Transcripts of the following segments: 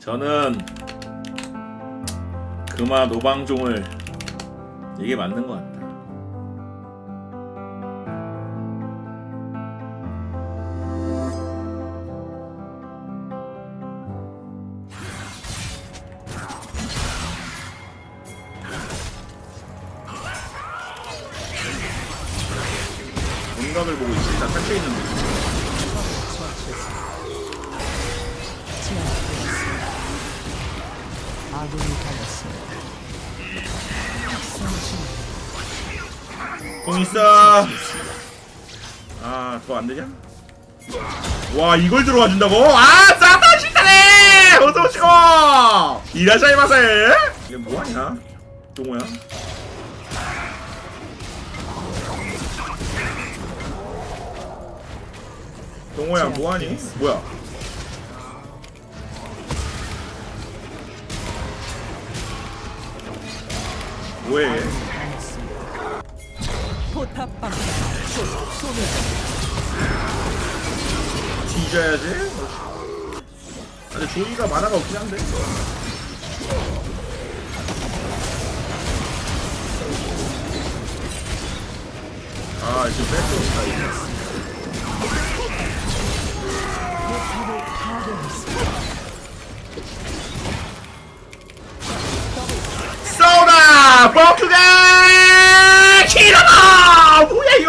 저는 금화 노방종을 이게 맞는 것 같다. 공각을 보고 있어. 일단 펼쳐 있는데. 아군이 당했습니다. 공 있어. 아, 더안 되냐? 와, 이걸 들어와 준다고? 아, 싸다 신다네! 어서 오시고! 이라샤이 마세! 이게 뭐 하냐? 동호야? 동호야, 뭐 하니? 뭐야? 뭐해? 당했습니다. 포탑 방패 쏘 뒤져야지. 아, 근데 조이가 만화가 없긴 한데. 아. 포탑을 파괴했습니다. 쏘다!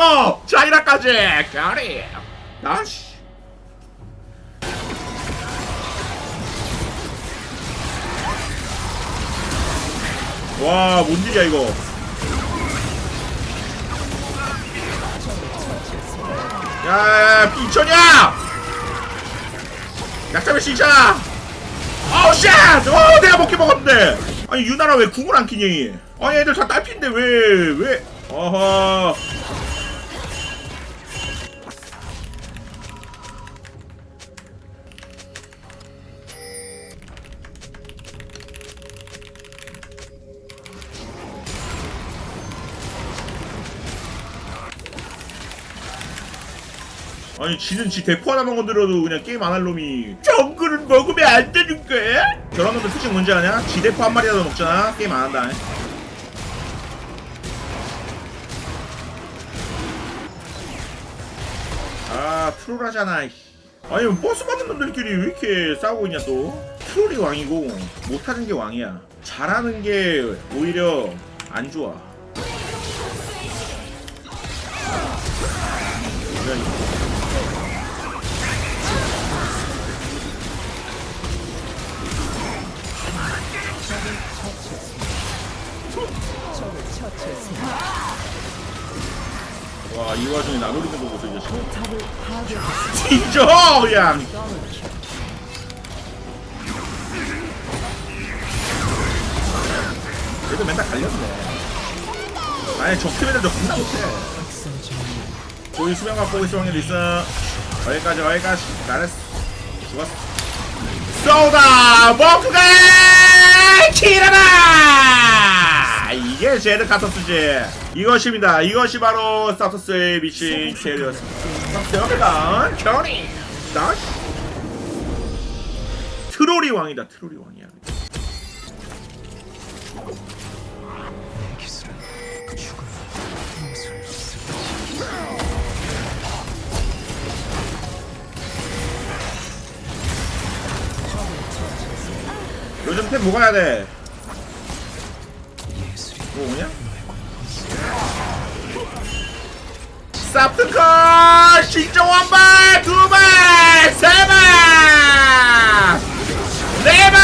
이거! 자이라까지! 가리! 나씨. 와, 뭔 일이야, 이거. 야, 비천이야! 약점의 시작! 어우 쉣! 어 내가 먹게 먹었는데! 아니 유나라 왜 궁을 안 키니? 아니 애들 다 딸피인데 왜 왜? 어허 아니 지는 지 대포 하나만 건드려도 그냥 게임 안 할 놈이 정글은 먹으면 안 되는 거야? 저런 놈들 솔직히 문제 아니야? 지 대포 한 마리라도 먹잖아 게임 안 한다 아 트롤하잖아. 아니 뭐 버스 받는 놈들끼리 왜 이렇게 싸우고 있냐 또 트롤이 왕이고 못하는 게 왕이야 잘하는 게 오히려 안 좋아 그러니까 와, 이 와중에 나노리는 거 보세요, 파괴했습니다. 뒤져! 더블킬. 그래도 맨날 갈렸네. 아니, 적팀에도 겁나 못해. 조이 수명 갖고 확률 있어. 여기까지, 여기까지. 잘했어. 죽었어. 쏘다! 버크가! 키라다! 제드 카터스지. 이것입니다. 이것이 바로 사토스의 미친 제드였습니다. 사토스가 결이! 나시! 트롤이 왕이다, 트롤이 왕이야. 요즘 템 뭐 가야 돼? 뭐 오냐? 사프트컷! 신종 한 발! 두 발! 세 발! 네 발!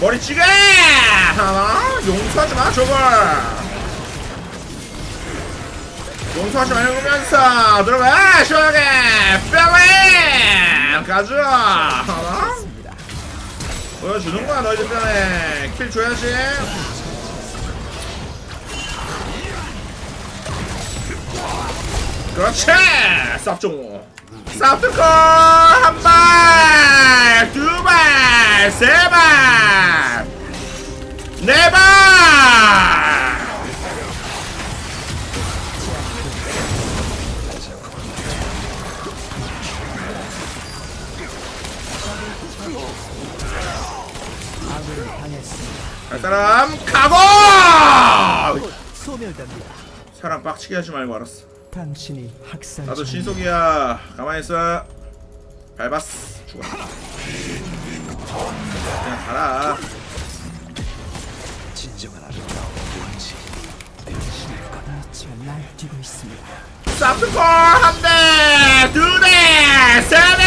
머리찌개! 하나? 용서하지 마, 저걸! 용서하지 말면서 들어가! 시원하게! 빨리! 가자! 하나? 보여주는 거야 너희들 때문에. 킬 줘야지. 그렇지! 쌉종 쌉트콜 한발 두발 세발 갈 사람 가고! 곧 소멸됩니다. 사람 빡치게 하지 말고 알았어. 당신이 학살 나도. 신속이야. 가만히 있어. 밟았어. 죽어. 그냥 가라. 진정한 원시. 당신의 꽃미쳐 날뛰고 있습니다. 쌉스콜 한 대 두 대 세 대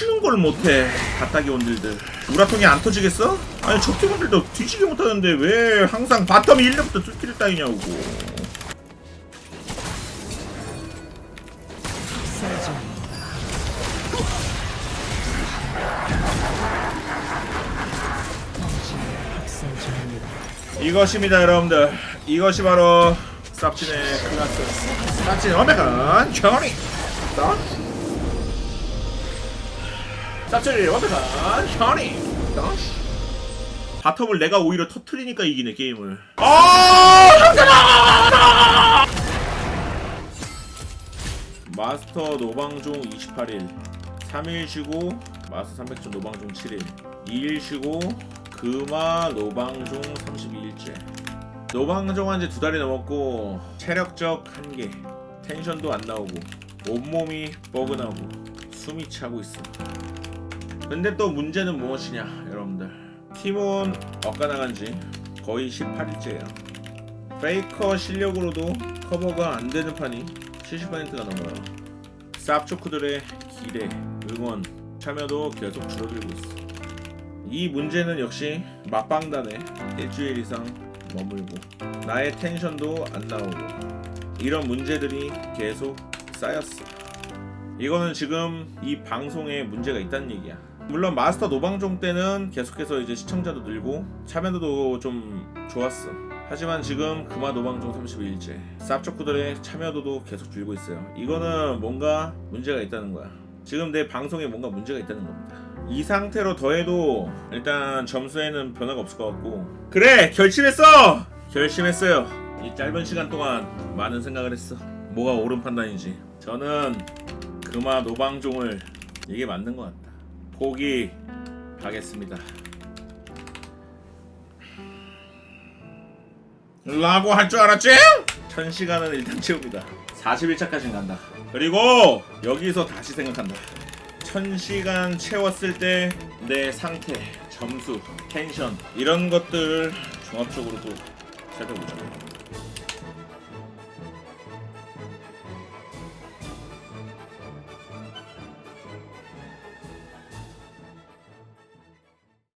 이 쉬운 걸 못해 바닥이 온들들. 우라통이 안 터지겠어? 아니 적팀원들도 뒤지게 못하는데 왜 항상 바텀 1렙부터 뚫기를 따이냐고. 이것입니다 여러분들. 이것이 바로 쌉진의 클라스. 쌉진 완벽한 경리. 쌉 진의 완벽한 경리 바텀을 내가 오히려 터트리니까 이기네 게임을. 아 형제다 마스터 노방종 28일. 3일 쉬고 마스터 300점 노방종 7일. 2일 쉬고 금화 노방종 32일째. 노방종 한지 두 달이 넘었고 체력적 한계. 텐션도 안 나오고 온몸이 뻐근하고 숨이 차고 있어 근데 또 문제는 무엇이냐 여러분들 팀원 엇가나간 지 거의 18일째예요 페이커 실력으로도 커버가 안 되는 판이 70%가 넘어요 쌉초크들의 기대, 응원, 참여도 계속 줄어들고 있어 이 문제는 역시 맛방단에 일주일 이상 머물고 나의 텐션도 안 나오고 이런 문제들이 계속 쌓였어. 이거는 지금 이 방송에 문제가 있다는 얘기야. 물론 마스터 노방종 때는 계속해서 이제 시청자도 늘고 참여도도 좀 좋았어. 하지만 지금 금화 노방종 32일째 쌉초크들의 참여도도 계속 줄고 있어요. 이거는 뭔가 문제가 있다는 거야. 지금 내 방송에 뭔가 문제가 있다는 겁니다. 이 상태로 더해도 일단 점수에는 변화가 없을 것 같고 그래 결심했어 결심했어요 이 짧은 시간 동안 많은 생각을 했어 뭐가 옳은 판단인지 저는 금화 노방종을 이게 맞는 것 같다 포기하겠습니다. 라고 할 줄 알았지? 1000시간은 일단 채웁니다. 41차까지 간다. 그리고 여기서 다시 생각한다. 1000시간 채웠을 때 내 상태, 점수, 텐션 이런 것들 종합적으로 또 살펴보자